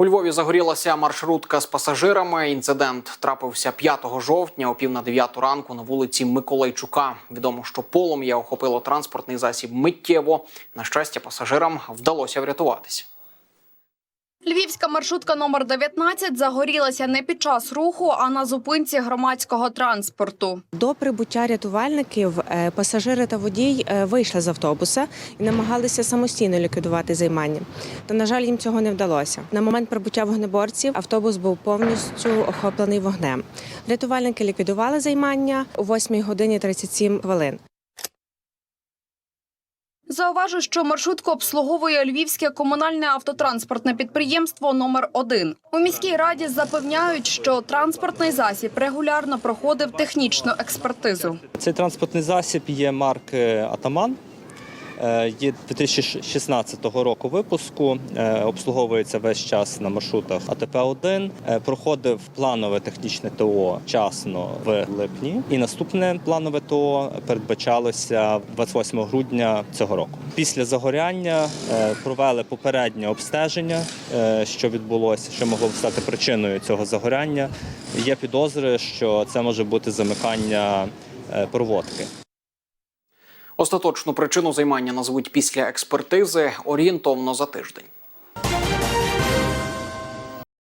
У Львові загорілася маршрутка з пасажирами. Інцидент трапився 5 жовтня о пів на 9 ранку на вулиці Миколайчука. Відомо, що полум'я охопило транспортний засіб миттєво. На щастя, пасажирам вдалося врятуватися. Львівська маршрутка номер 19 загорілася не під час руху, а на зупинці громадського транспорту. До прибуття рятувальників е, пасажири та водій е, вийшли з автобуса і намагалися самостійно ліквідувати займання. Та на жаль, їм цього не вдалося. На момент прибуття вогнеборців автобус був повністю охоплений вогнем. Рятувальники ліквідували займання о 8 годині 37 хвилин. Зауважу, що маршрутку обслуговує львівське комунальне автотранспортне підприємство номер 1 У міській раді запевняють, що транспортний засіб регулярно проходив технічну експертизу. Цей транспортний засіб є марки Атаман. Е, Є 2016 року випуску, е, обслуговується весь час на маршрутах АТП-1, е, проходив планове технічне ТО вчасно в липні, і наступне планове ТО передбачалося 28 грудня цього року. Після загоряння провели попереднє обстеження, що відбулося, що могло стати причиною цього загоряння. Є підозри, що це може бути замикання проводки. Остаточну причину займання назвуть після експертизи орієнтовно за тиждень.